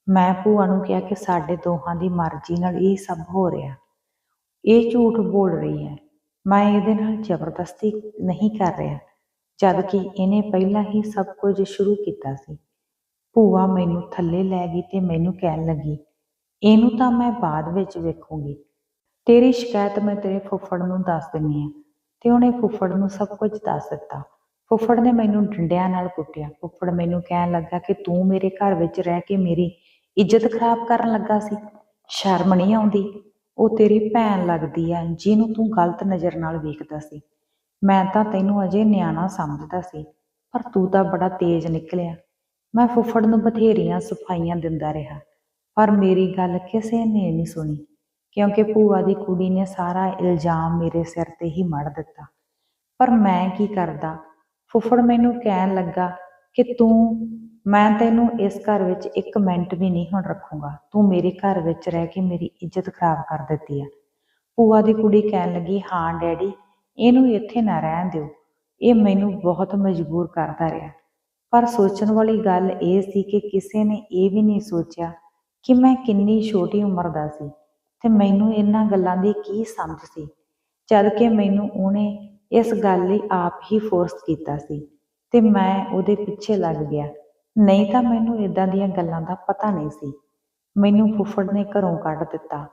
Speaker 1: ਮੈਂ ਭੂਆ ਨੂੰ ਕਿਹਾ ਕਿ ਸਾਡੇ ਦੋਹਾਂ ਦੀ ਮਰਜ਼ੀ ਨਾਲ ਇਹ ਸਭ ਹੋ ਰਿਹਾ। ਇਹ ਝੂਠ ਬੋਲ ਰਹੀ ਹੈ ਮੈਂ ਇਹਦੇ ਨਾਲ ਜ਼ਬਰਦਸਤੀ ਨਹੀਂ ਕਰ ਰਿਹਾ, ਜਦ ਕਿ ਇਹਨੇ ਪਹਿਲਾਂ ਹੀ ਸਭ ਕੁਝ ਸ਼ੁਰੂ ਕੀਤਾ ਸੀ। ਭੂਆ ਮੈਨੂੰ ਥੱਲੇ ਲੈ ਗਈ ਤੇ ਮੈਨੂੰ ਕਹਿਣ ਲੱਗੀ, ਇਹਨੂੰ ਤਾਂ ਮੈਂ ਬਾਅਦ ਵਿੱਚ ਵੇਖੂੰਗੀ। ਤੇਰੀ ਸ਼ਿਕਾਇਤ ਮੈਂ ਤੇਰੇ ਫੁੱਫੜ ਨੂੰ ਦੱਸ ਦਿੰਨੀ ਆ ਤੇ ਉਹਨੇ ਫੁੱਫੜ ਨੂੰ ਸਭ ਕੁਝ ਦੱਸ ਦਿੱਤਾ। ਫੁੱਫੜ ਨੇ ਮੈਨੂੰ ਡੰਡਿਆਂ ਨਾਲ ਕੁੱਟਿਆ। ਫੁੱਫੜ ਮੈਨੂੰ ਕਹਿਣ ਲੱਗਾ ਕਿ ਤੂੰ ਮੇਰੇ ਘਰ ਵਿੱਚ ਰਹਿ ਕੇ ਮੇਰੀ ਇੱਜ਼ਤ ਖਰਾਬ ਕਰਨ ਲੱਗਾ ਸੀ। ਸ਼ਰਮ ਨਹੀਂ ਆਉਂਦੀ। ਉਹ ਤੇਰੀ ਭੈਣ ਲੱਗਦੀ ਆ, ਜਿਹਨੂੰ ਤੂੰ ਗਲਤ ਨਜ਼ਰ ਨਾਲ ਵੇਖਦਾ ਸੀ। ਮੈਂ ਤਾਂ ਤੈਨੂੰ ਅਜੇ ਨਿਆਣਾ ਸਮਝਦਾ ਸੀ, ਪਰ ਤੂੰ ਤਾਂ ਬੜਾ ਤੇਜ਼ ਨਿਕਲਿਆ। ਮੈਂ ਫੁੱਫੜ ਨੂੰ ਬਥੇਰੀਆਂ ਸਫਾਈਆਂ ਦਿੰਦਾ ਰਿਹਾ, ਪਰ ਮੇਰੀ ਗੱਲ ਕਿਸੇ ਨੇ ਨਹੀਂ ਸੁਣੀ। ਕਿਉਂਕਿ ਭੂਆ ਦੀ ਕੁੜੀ ਨੇ ਸਾਰਾ ਇਲਜ਼ਾਮ ਮੇਰੇ ਸਿਰ ਤੇ ਹੀ ਮੜ ਦਿੱਤਾ। ਪਰ ਮੈਂ ਕੀ ਕਰਦਾ? ਫੁੱਫੜ ਮੈਨੂੰ ਕਹਿਣ ਲੱਗਾ ਕਿ ਤੂੰ, ਮੈਂ ਤੈਨੂੰ ਇਸ ਘਰ ਵਿੱਚ ਇੱਕ ਮਿੰਟ ਵੀ ਨਹੀਂ ਹੁਣ ਰੱਖੂੰਗਾ। ਤੂੰ ਮੇਰੇ ਘਰ ਵਿੱਚ ਰਹਿ ਕੇ ਮੇਰੀ ਇੱਜ਼ਤ ਖਰਾਬ ਕਰ ਦਿੱਤੀ ਆ। ਭੂਆ ਦੀ ਕੁੜੀ ਕਹਿਣ ਲੱਗੀ, ਹਾਂ, ਡੈਡੀ, ਇਹਨੂੰ ਇੱਥੇ ਨਾ ਰਹਿਣ ਦਿਓ। ਇਹ ਮੈਨੂੰ ਬਹੁਤ ਮਜਬੂਰ ਕਰਦਾ ਰਿਹਾ। ਪਰ ਸੋਚਣ ਵਾਲੀ ਗੱਲ ਇਹ ਸੀ ਕਿ ਕਿਸੇ ਨੇ ਇਹ ਵੀ ਨਹੀਂ ਸੋਚਿਆ ਕਿ ਮੈਂ ਕਿੰਨੀ ਛੋਟੀ ਉਮਰ ਦਾ ਸੀ। ਤੇ ਮੈਨੂੰ ਇਹਨਾਂ ਗੱਲਾਂ ਦੀ ਕੀ ਸਮਝ ਸੀ? ਜਦ ਕਿ ਮੈਨੂੰ ਉਹਨੇ ਇਸ ਗੱਲ ਲਈ ਆਪ ਹੀ ਫੋਰਸ ਕੀਤਾ ਸੀ ਤੇ ਮੈਂ ਉਹਦੇ ਪਿੱਛੇ ਲੱਗ ਗਿਆ। ਨਹੀਂ ਤਾਂ ਮੈਨੂੰ ਇਦਾਂ ਦੀਆਂ ਗੱਲਾਂ ਦਾ ਪਤਾ ਨਹੀਂ ਸੀ। ਮੈਨੂੰ ਫੁੱਫੜ ਨੇ ਘਰੋਂ ਕੱਢ ਦਿੱਤਾ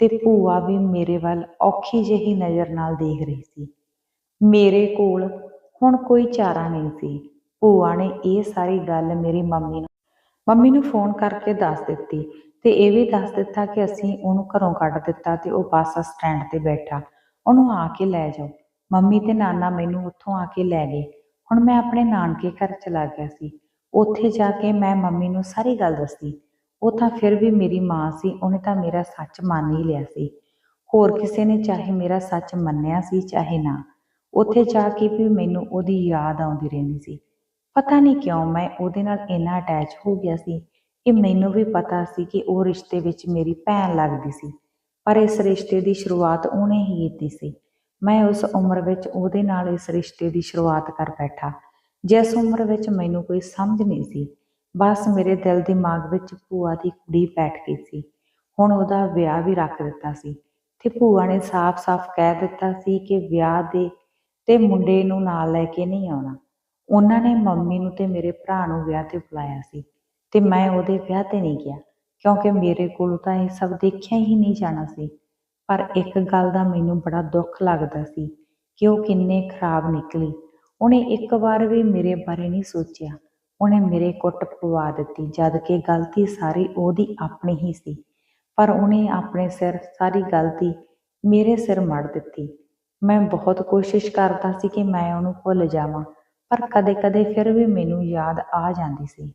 Speaker 1: ਤੇ ਭੂਆ ਵੀ ਮੇਰੇ ਵੱਲ ਔਖੀ ਜਿਹੀ ਨਜ਼ਰ ਨਾਲ ਦੇਖ ਰਹੀ ਸੀ। ਮੇਰੇ ਕੋਲ ਹੁਣ ਕੋਈ ਚਾਰਾ ਨਹੀਂ ਸੀ। ਭੂਆ ਨੇ ਇਹ ਸਾਰੀ ਗੱਲ ਮੇਰੀ ਮੰਮੀ ਨੂੰ ਮੰਮੀ ਨੂੰ ਫੋਨ ਕਰਕੇ ਦੱਸ ਦਿੱਤੀ ਤੇ ਇਹ ਵੀ ਦੱਸ ਦਿੱਤਾ ਕਿ ਅਸੀਂ ਉਹਨੂੰ ਘਰੋਂ ਕੱਢ ਦਿੱਤਾ ਤੇ ਉਹ ਬੱਸ ਸਟੈਂਡ ਤੇ ਬੈਠਾ। ਉਹਨੂੰ ਆ ਕੇ ਲੈ ਜਾਓ। ਮੰਮੀ ਤੇ ਨਾਨਾ ਮੈਨੂੰ ਉੱਥੋਂ ਆ ਕੇ ਲੈ ਗਏ। ਹੁਣ ਮੈਂ ਆਪਣੇ ਨਾਨਕੇ ਘਰ ਚਲਾ ਗਿਆ ਸੀ। ਉੱਥੇ ਜਾ ਕੇ ਮੈਂ ਮੰਮੀ ਨੂੰ ਸਾਰੀ ਗੱਲ ਦੱਸੀ। ਉਹ ਤਾਂ ਫਿਰ ਵੀ ਮੇਰੀ ਮਾਂ ਸੀ, ਉਹਨੇ ਤਾਂ ਮੇਰਾ ਸੱਚ ਮੰਨ ਹੀ ਲਿਆ ਸੀ। ਹੋਰ ਕਿਸੇ ਨੇ ਚਾਹੇ ਮੇਰਾ ਸੱਚ ਮੰਨਿਆ ਸੀ ਚਾਹੇ ਨਾ। ਉੱਥੇ ਜਾ ਕੇ ਵੀ ਮੈਨੂੰ ਉਹਦੀ ਯਾਦ ਆਉਂਦੀ ਰਹਿੰਦੀ ਸੀ। ਪਤਾ ਨਹੀਂ ਕਿਉਂ ਮੈਂ ਉਹਦੇ ਨਾਲ ਇੰਨਾ ਅਟੈਚ ਹੋ ਗਿਆ ਸੀ। ਕਿ ਮੈਨੂੰ ਵੀ ਪਤਾ ਸੀ ਕਿ ਉਹ ਰਿਸ਼ਤੇ ਵਿੱਚ ਮੇਰੀ ਭੈਣ ਲੱਗਦੀ ਸੀ, ਪਰ ਇਸ ਰਿਸ਼ਤੇ ਦੀ ਸ਼ੁਰੂਆਤ ਉਹਨੇ ਹੀ ਕੀਤੀ ਸੀ। ਮੈਂ ਉਸ ਉਮਰ ਵਿੱਚ ਉਹਦੇ ਨਾਲ ਇਸ ਰਿਸ਼ਤੇ ਦੀ ਸ਼ੁਰੂਆਤ ਕਰ ਬੈਠਾ, ਜਿਸ ਉਮਰ ਵਿੱਚ ਮੈਨੂੰ ਕੋਈ ਸਮਝ ਨਹੀਂ ਸੀ। ਬਸ ਮੇਰੇ ਦਿਲ ਦਿਮਾਗ ਵਿੱਚ ਭੂਆ ਦੀ ਕੁੜੀ ਬੈਠ ਗਈ ਸੀ। ਹੁਣ ਉਹਦਾ ਵਿਆਹ ਵੀ ਰੱਖ ਦਿੱਤਾ ਸੀ ਤੇ ਭੂਆ ਨੇ ਸਾਫ਼-ਸਾਫ਼ ਕਹਿ ਦਿੱਤਾ ਸੀ ਕਿ ਵਿਆਹ ਦੇ ਤੇ ਮੁੰਡੇ ਨੂੰ ਨਾਲ ਲੈ ਕੇ ਨਹੀਂ ਆਉਣਾ। ਉਹਨਾਂ ਨੇ ਮੰਮੀ ਨੂੰ ਤੇ ਮੇਰੇ ਭਰਾ ਨੂੰ ਵਿਆਹ ਤੇ ਬੁਲਾਇਆ ਸੀ। ਤੇ ਮੈਂ ਉਹਦੇ ਵਿਆਹ ਤੇ ਨਹੀਂ ਗਿਆ ਕਿਉਂਕਿ ਮੇਰੇ ਕੋਲ ਤਾਂ ਇਹ ਸਭ ਦੇਖਿਆ ਹੀ ਨਹੀਂ ਜਾਣਾ ਸੀ। ਪਰ ਇੱਕ ਗੱਲ ਦਾ ਮੈਨੂੰ ਬੜਾ ਦੁੱਖ ਲੱਗਦਾ ਸੀ ਕਿ ਉਹ ਕਿੰਨੇ ਖਰਾਬ ਨਿਕਲੀ। ਉਹਨੇ ਇੱਕ ਵਾਰ ਵੀ ਮੇਰੇ ਬਾਰੇ ਨਹੀਂ ਸੋਚਿਆ। ਉਹਨੇ ਮੇਰੇ ਕੁੱਟ ਪਵਾ ਦਿੱਤੀ ਜਦ ਕਿ ਗਲਤੀ ਸਾਰੀ ਉਹਦੀ ਆਪਣੀ ਹੀ ਸੀ। ਪਰ ਉਹਨੇ ਆਪਣੇ ਸਿਰ ਸਾਰੀ ਗਲਤੀ ਮੇਰੇ ਸਿਰ ਮੜ ਦਿੱਤੀ। ਮੈਂ ਬਹੁਤ ਕੋਸ਼ਿਸ਼ ਕਰਦਾ ਸੀ ਕਿ ਮੈਂ ਉਹਨੂੰ ਭੁੱਲ ਜਾਵਾਂ ਪਰ ਕਦੇ-ਕਦੇ ਫਿਰ ਵੀ ਮੈਨੂੰ ਯਾਦ ਆ ਜਾਂਦੀ ਸੀ।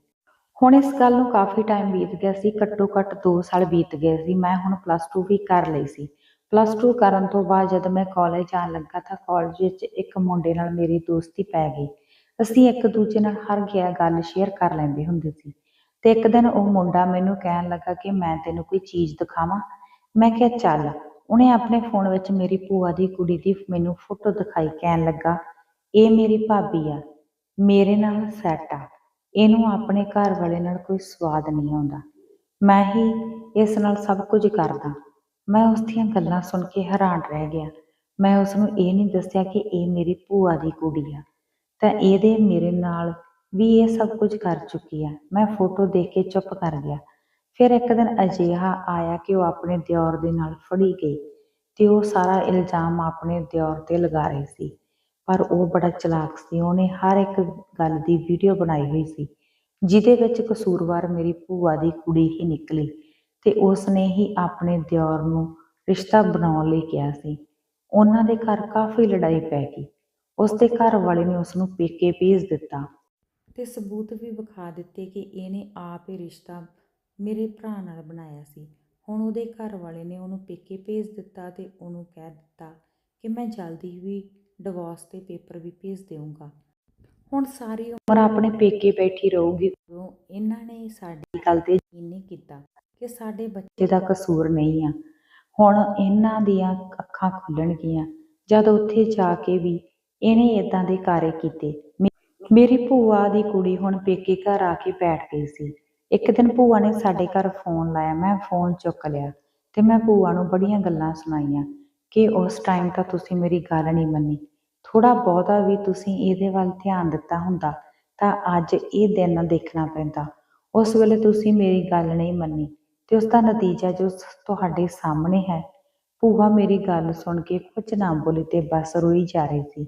Speaker 1: ਹੁਣ ਇਸ ਗੱਲ ਨੂੰ ਕਾਫੀ ਟਾਈਮ ਬੀਤ ਗਿਆ ਸੀ, ਘੱਟੋ ਘੱਟ 2 ਸਾਲ ਬੀਤ ਗਏ ਸੀ, ਮੈਂ ਹੁਣ ਪਲੱਸ 2 ਵੀ ਕਰ ਲਈ ਸੀ। ਪਲੱਸ 2 ਕਰਨ ਤੋਂ ਬਾਅਦ ਜਦ ਮੈਂ ਕਾਲਜ ਜਾਣ ਲੱਗਾ ਤਾਂ ਕਾਲਜ ਵਿੱਚ ਇੱਕ ਮੁੰਡੇ ਨਾਲ ਮੇਰੀ ਦੋਸਤੀ ਪੈ ਗਈ। ਅਸੀਂ ਇੱਕ ਦੂਜੇ ਨਾਲ ਹਰ ਗਿਆ ਗੱਲ ਸ਼ੇਅਰ ਕਰ ਲੈਂਦੇ ਹੁੰਦੇ ਸੀ। ਤੇ ਇੱਕ ਦਿਨ ਉਹ ਮੁੰਡਾ ਮੈਨੂੰ ਕਹਿਣ ਲੱਗਾ ਕਿ ਮੈਂ ਤੈਨੂੰ ਕੋਈ ਚੀਜ਼ ਦਿਖਾਵਾਂ? ਮੈਂ ਕਿਹਾ, ਚੱਲ। ਉਹਨੇ ਆਪਣੇ ਫੋਨ ਵਿੱਚ ਮੇਰੀ ਭੂਆ ਦੀ ਕੁੜੀ ਦੀ ਮੈਨੂੰ ਫੋਟੋ ਦਿਖਾਈ, ਕਹਿਣ ਲੱਗਾ, ਇਹ ਮੇਰੀ ਭਾਬੀ ਆ। ਮੇਰੇ ਨਾਲ ਸੈੱਟ ਆ। ਇਹਨੂੰ ਆਪਣੇ ਘਰ ਵਾਲੇ ਨਾਲ ਕੋਈ ਸਵਾਦ ਨਹੀਂ ਆਉਂਦਾ। ਮੈਂ ਹੀ ਇਸ ਨਾਲ ਸਭ ਕੁਝ ਕਰਦਾ। ਮੈਂ ਉਸ ਦੀਆਂ ਗੱਲਾਂ ਸੁਣ ਕੇ ਹੈਰਾਨ ਰਹਿ ਗਿਆ। ਮੈਂ ਉਸ ਨੂੰ ਇਹ ਨਹੀਂ ਦੱਸਿਆ ਕਿ ਇਹ ਮੇਰੀ ਭੂਆ ਦੀ ਕੁੜੀ ਆ। ਤਾਂ ਇਹਦੇ ਮੇਰੇ ਨਾਲ ਵੀ ਇਹ ਸਭ ਕੁਝ ਕਰ ਚੁੱਕੀ ਆ। ਮੈਂ ਫੋਟੋ ਦੇਖ ਕੇ ਚੁੱਪ ਕਰ ਗਿਆ। ਫਿਰ ਇੱਕ ਦਿਨ ਅਜਿਹਾ ਆਇਆ ਕਿ ਉਹ ਆਪਣੇ ਦਿਓਰ ਦੇ ਨਾਲ ਫੜੀ ਗਈ ਤੇ ਉਹ ਸਾਰਾ ਇਲਜ਼ਾਮ ਆਪਣੇ ਦਿਓਰ ਤੇ ਲਗਾ ਰਹੀ ਸੀ। ਪਰ ਉਹ ਬੜਾ ਚਲਾਕ ਸੀ। ਉਹਨੇ ਹਰ ਇੱਕ ਗੱਲ ਦੀ ਵੀਡੀਓ ਬਣਾਈ ਹੋਈ ਸੀ, ਜਿਹਦੇ ਵਿੱਚ ਕਸੂਰਵਾਰ ਮੇਰੀ ਭੂਆ ਦੀ ਕੁੜੀ ਹੀ ਨਿਕਲੀ ਤੇ ਉਸ ਨੇ ਹੀ ਆਪਣੇ ਦਿਓਰ ਨੂੰ ਰਿਸ਼ਤਾ ਬਣਾਉਣ ਲਈ ਕਿਹਾ ਸੀ। ਉਹਨਾਂ ਦੇ ਘਰ ਕਾਫੀ ਲੜਾਈ ਪੈ ਗਈ। ਉਸ ਦੇ ਘਰ ਵਾਲੇ ਨੇ ਉਸ ਨੂੰ ਪੇਕੇ ਭੇਜ ਦਿੱਤਾ। ਤੇ ਸਬੂਤ ਵੀ ਵਿਖਾ ਦਿੱਤੇ ਕਿ ਇਹਨੇ ਆਪ ਹੀ ਰਿਸ਼ਤਾ ਮੇਰੇ ਭਰਾ ਨਾਲ ਬਣਾਇਆ ਸੀ। ਹੁਣ ਉਹਦੇ ਘਰ ਵਾਲੇ ਨੇ ਉਹਨੂੰ ਪੇਕੇ ਭੇਜ ਦਿੱਤਾ ਤੇ ਉਹਨੂੰ ਕਹਿ ਦਿੱਤਾ ਕਿ ਮੈਂ ਜਲਦੀ ਵੀ ਡਿਵੋਰਸ ਦੇ ਪੇਪਰ ਵੀ ਭੇਜ ਦੇਵਾਂਗਾ ਹੁਣ ਸਾਰੀ ਉਮਰ ਆਪਣੇ ਪੇਕੇ ਬੈਠੀ ਰਹੂਗੀ। ਉਦੋਂ ਇਹਨਾਂ ਨੇ ਸਾਡੀ ਗੱਲ ਤੇ ਯਕੀਨ ਨਹੀਂ ਕੀਤਾ ਕਿ ਸਾਡੇ ਬੱਚੇ ਦਾ ਕਸੂਰ ਨਹੀਂ ਆ। ਹੁਣ ਇਹਨਾਂ ਦੀਆਂ ਅੱਖਾਂ ਖੁੱਲਣਗੀਆਂ। ਜਦ ਉੱਥੇ ਜਾ ਕੇ ਵੀ ਇਹਨੇ ਇਦਾਂ ਦੇ ਕਾਰੇ ਕੀਤੇ। ਮੇਰੀ ਭੂਆ ਦੀ ਕੁੜੀ ਹੁਣ ਪੇਕੇ ਘਰ ਆ ਕੇ ਬੈਠ ਗਈ ਸੀ। ਇੱਕ ਦਿਨ ਭੂਆ ਨੇ ਸਾਡੇ ਘਰ ਫੋਨ ਲਾਇਆ। ਮੈਂ ਫੋਨ ਚੁੱਕ ਲਿਆ ਤੇ ਮੈਂ ਭੂਆ ਨੂੰ ਬੜੀਆਂ ਗੱਲਾਂ ਸੁਣਾਈਆਂ ਕਿ ਉਸ ਟਾਈਮ ਤਾਂ ਤੁਸੀਂ ਮੇਰੀ ਗੱਲ ਨਹੀਂ ਮੰਨੀ। ਥੋੜਾ ਬਹੁਤਾ ਵੀ ਤੁਸੀਂ ਇਹਦੇ ਵੱਲ ਧਿਆਨ ਦਿੱਤਾ ਹੁੰਦਾ ਤਾਂ ਅੱਜ ਇਹ ਦਿਨ ਨਾ ਦੇਖਣਾ ਪੈਂਦਾ। ਉਸ ਵੇਲੇ ਤੁਸੀਂ ਮੇਰੀ ਗੱਲ ਨਹੀਂ ਮੰਨੀ ਤੇ ਉਸ ਦਾ ਨਤੀਜਾ ਜੋ ਤੁਹਾਡੇ ਸਾਹਮਣੇ ਹੈ ਭੂਆ ਮੇਰੀ ਗੱਲ ਸੁਣ ਕੇ ਕੁਝ ਨਾ ਬੋਲੀ ਤੇ ਬਸ ਰੋਈ ਜਾ ਰਹੀ ਸੀ।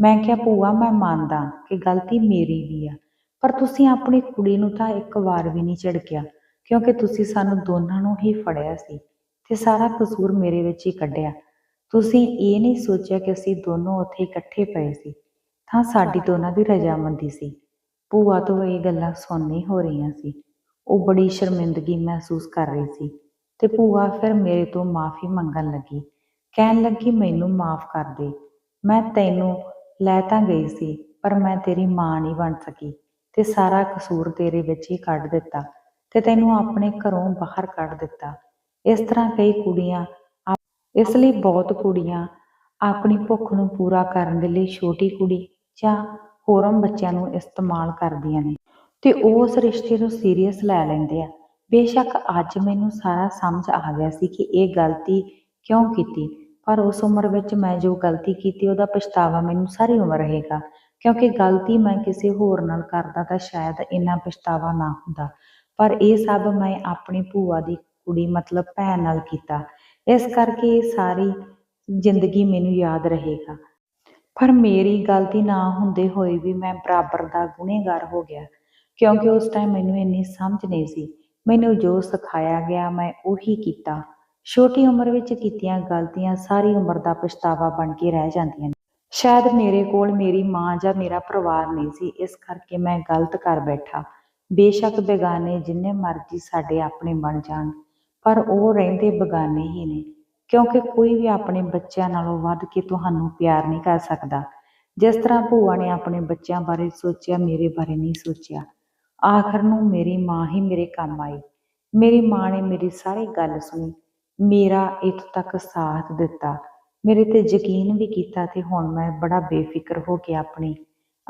Speaker 1: ਮੈਂ ਕਿਹਾ ਭੂਆ ਮੈਂ ਮੰਨਦਾ ਕਿ ਗਲਤੀ ਮੇਰੀ ਵੀ ਆ ਪਰ ਤੁਸੀਂ ਆਪਣੀ ਕੁੜੀ ਨੂੰ ਤਾਂ ਇੱਕ ਵਾਰ ਵੀ ਨਹੀਂ ਝਿੜਕਿਆ ਕਿਉਂਕਿ ਤੁਸੀਂ ਸਾਨੂੰ ਦੋਨਾਂ ਨੂੰ ਹੀ ਫੜਿਆ ਸੀ ਤੇ ਸਾਰਾ ਕਸੂਰ ਮੇਰੇ ਵਿੱਚ ਹੀ ਕੱਢਿਆ। ਤੁਸੀਂ ਇਹ ਨਹੀਂ ਸੋਚਿਆ ਕਿ ਅਸੀਂ ਦੋਨੋਂ ਉੱਥੇ ਇਕੱਠੇ ਪਏ ਸੀ? ਤਾਂ ਸਾਡੀ ਦੋਨਾਂ ਦੀ ਰਜਾਮੰਦੀ ਸੀ। ਭੂਆ ਤੋਂ ਇਹ ਗੱਲਾਂ ਸੁਣਨੀ ਹੋ ਰਹੀਆਂ ਸੀ। ਉਹ ਬੜੀ ਸ਼ਰਮਿੰਦਗੀ ਮਹਿਸੂਸ ਕਰ ਰਹੀ ਸੀ ਤੇ ਭੂਆ ਫਿਰ ਮੇਰੇ ਤੋਂ ਮਾਫੀ ਮੰਗਣ ਲੱਗੀ। ਕਹਿਣ ਲੱਗੀ ਮੈਨੂੰ ਮਾਫ ਕਰ ਦੇ। ਮੈਂ ਤੈਨੂੰ ਲੈ ਤਾਂ ਗਈ ਸੀ ਪਰ ਮੈਂ ਤੇਰੀ ਮਾਂ ਨਹੀਂ ਬਣ ਸਕੀ ਤੇ ਸਾਰਾ ਕਸੂਰ ਤੇਰੇ ਵਿੱਚ ਹੀ ਕੱਢ ਦਿੱਤਾ ਤੇ ਤੈਨੂੰ ਆਪਣੇ ਘਰੋਂ ਬਾਹਰ ਕੱਢ ਦਿੱਤਾ। ਇਸ ਤਰ੍ਹਾਂ ਕਈ ਕੁੜੀਆਂ ਇਸ ਲਈ ਬਹੁਤ ਕੁੜੀਆਂ ਆਪਣੀ ਭੁੱਖ ਨੂੰ ਪੂਰਾ ਕਰਨ ਦੇ ਲਈ ਛੋਟੀ ਕੁੜੀ ਜਾਂ ਹੋਰਾਂ ਬੱਚਿਆਂ ਨੂੰ ਇਸਤੇਮਾਲ ਕਰਦੀਆਂ ਨੇ। ਤੇ ਉਹ ਉਸ ਰਿਸ਼ਤੇ ਨੂੰ ਸੀਰੀਅਸ ਲੈ ਲੈਂਦੇ ਆ। ਬੇਸ਼ੱਕ ਅੱਜ ਮੈਨੂੰ ਸਾਰਾ ਸਮਝ ਆ ਗਿਆ ਸੀ ਕਿ ਇਹ ਗਲਤੀ ਕਿਉਂ ਕੀਤੀ, ਪਰ ਉਸ ਉਮਰ ਵਿੱਚ ਮੈਂ ਜੋ ਗਲਤੀ ਕੀਤੀ ਉਹਦਾ ਪਛਤਾਵਾ ਮੈਨੂੰ ਸਾਰੀ ਉਮਰ ਰਹੇਗਾ, ਕਿਉਂਕਿ ਗਲਤੀ ਮੈਂ ਕਿਸੇ ਹੋਰ ਨਾਲ ਕਰਦਾ ਤਾਂ ਸ਼ਾਇਦ ਇੰਨਾ ਪਛਤਾਵਾ ਨਾ ਹੁੰਦਾ। ਪਰ ਇਹ ਸਭ ਮੈਂ ਆਪਣੀ ਭੂਆ ਦੀ ਕੁੜੀ ਮਤਲਬ ਭੈਣ ਨਾਲ ਕੀਤਾ। ਇਸ ਕਰਕੇ ਸਾਰੀ ਜ਼ਿੰਦਗੀ ਮੈਨੂੰ ਯਾਦ ਰਹੇਗਾ। ਪਰ ਮੇਰੀ ਗਲਤੀ ਨਾ ਹੁੰਦੇ ਹੋਏ ਵੀ ਮੈਂ ਬਰਾਬਰ ਦਾ ਗੁਨੇਗਾਰ ਹੋ ਗਿਆ, ਕਿਉਂਕਿ ਉਸ ਟਾਈਮ ਮੈਨੂੰ ਇੰਨੀ ਸਮਝ ਨਹੀਂ ਸੀ। ਮੈਨੂੰ ਜੋ ਸਿਖਾਇਆ ਗਿਆ ਮੈਂ ਉਹੀ ਕੀਤਾ। ਛੋਟੀ ਉਮਰ ਵਿੱਚ ਕੀਤੀਆਂ ਗਲਤੀਆਂ ਸਾਰੀ ਉਮਰ ਦਾ ਪਛਤਾਵਾ ਬਣ ਕੇ ਰਹਿ ਜਾਂਦੀਆਂ ਨੇ। ਸ਼ਾਇਦ ਮੇਰੇ ਕੋਲ ਮੇਰੀ ਮਾਂ ਜਾਂ ਮੇਰਾ ਪਰਿਵਾਰ ਨਹੀਂ ਸੀ, ਇਸ ਕਰਕੇ ਮੈਂ ਗਲਤ ਕਰ ਬੈਠਾ। ਬੇਸ਼ੱਕ ਬੇਗਾਨੇ ਜਿੰਨੇ ਮਰਜ਼ੀ ਸਾਡੇ ਆਪਣੇ ਬਣ ਜਾਣ। ਪਰ ਉਹ ਰਹਿੰਦੇ ਬਗਾਨੇ ਹੀ ਨੇ, ਕਿਉਂਕਿ ਕੋਈ ਵੀ ਆਪਣੇ ਬੱਚਿਆਂ ਨਾਲੋਂ ਵੱਧ ਕੇ ਤੁਹਾਨੂੰ ਪਿਆਰ ਨਹੀਂ ਕਰ ਸਕਦਾ। ਜਿਸ ਤਰ੍ਹਾਂ ਭੂਆ ਨੇ ਆਪਣੇ ਬੱਚਿਆਂ ਬਾਰੇ ਸੋਚਿਆ, ਮੇਰੇ ਬਾਰੇ ਨਹੀਂ ਸੋਚਿਆ। ਆਖਰ ਨੂੰ ਮੇਰੀ ਮਾਂ ਹੀ ਮੇਰੇ ਕੰਮ ਆਈ। ਮੇਰੀ ਮਾਂ ਨੇ ਮੇਰੀ ਸਾਰੀ ਗੱਲ ਸੁਣੀ। ਮੇਰਾ ਇੱਥੋਂ ਤੱਕ ਸਾਥ ਦਿੱਤਾ। ਮੇਰੇ ਤੇ ਯਕੀਨ ਵੀ ਕੀਤਾ ਤੇ ਹੁਣ ਮੈਂ ਬੜਾ ਬੇਫਿਕਰ ਹੋ ਕੇ ਆਪਣੀ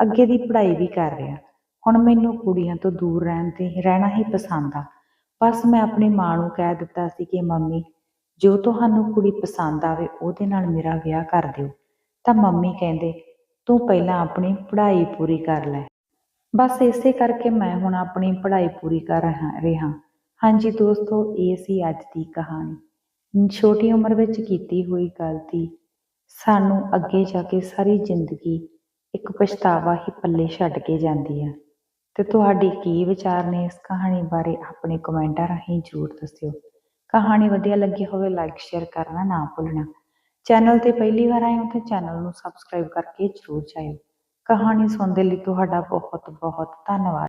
Speaker 1: ਅੱਗੇ ਦੀ ਪੜ੍ਹਾਈ ਵੀ ਕਰ ਰਿਹਾ। ਹੁਣ ਮੈਨੂੰ ਕੁੜੀਆਂ ਤੋਂ ਦੂਰ ਰਹਿਣ ਤੇ, ਰਹਿਣਾ ਹੀ ਪਸੰਦ ਆ। ਬਸ ਮੈਂ ਆਪਣੀ ਮਾਂ ਨੂੰ ਕਹਿ ਦਿੱਤਾ ਸੀ ਕਿ, ਮੰਮੀ, ਜੋ ਤੁਹਾਨੂੰ ਕੁੜੀ ਪਸੰਦ ਆਵੇ, ਉਹਦੇ ਨਾਲ ਮੇਰਾ ਵਿਆਹ ਕਰ ਦਿਓ। ਤਾਂ ਮੰਮੀ ਕਹਿੰਦੇ, ਤੂੰ ਪਹਿਲਾਂ ਆਪਣੀ ਪੜ੍ਹਾਈ ਪੂਰੀ ਕਰ ਲੈ। ਬਸ ਇਸੇ ਕਰਕੇ ਮੈਂ ਹੁਣ ਆਪਣੀ ਪੜ੍ਹਾਈ ਪੂਰੀ ਕਰ ਰਿਹਾ ਹਾਂਜੀ ਦੋਸਤੋ, ਇਹ ਸੀ ਅੱਜ ਦੀ ਕਹਾਣੀ। ਛੋਟੀ ਉਮਰ ਵਿੱਚ ਕੀਤੀ ਹੋਈ ਗਲਤੀ ਸਾਨੂੰ ਅੱਗੇ ਜਾ ਕੇ ਸਾਰੀ ਜ਼ਿੰਦਗੀ ਇੱਕ ਪਛਤਾਵਾ ਹੀ ਪੱਲੇ ਛੱਡ ਕੇ ਜਾਂਦੀ ਹੈ ਤੇ ਤੁਹਾਡੀ ਕੀ ਵਿਚਾਰ ਨੇ ਇਸ ਕਹਾਣੀ ਬਾਰੇ ਆਪਣੇ ਕਮੈਂਟਾਂ ਰਾਹੀਂ ਜ਼ਰੂਰ ਦੱਸਿਓ। ਕਹਾਣੀ ਵਧੀਆ ਲੱਗੀ ਹੋਵੇ ਲਾਈਕ ਸ਼ੇਅਰ ਕਰਨਾ ਨਾ ਭੁੱਲਣਾ। ਚੈਨਲ ਤੇ ਪਹਿਲੀ ਵਾਰ ਆਏ ਹੋ ਤਾਂ ਚੈਨਲ ਨੂੰ ਸਬਸਕ੍ਰਾਈਬ ਕਰਕੇ ਜ਼ਰੂਰ ਜਾਇਓ। ਕਹਾਣੀ ਸੁਣਨ ਦੇ ਲਈ ਤੁਹਾਡਾ ਬਹੁਤ ਬਹੁਤ ਧੰਨਵਾਦ।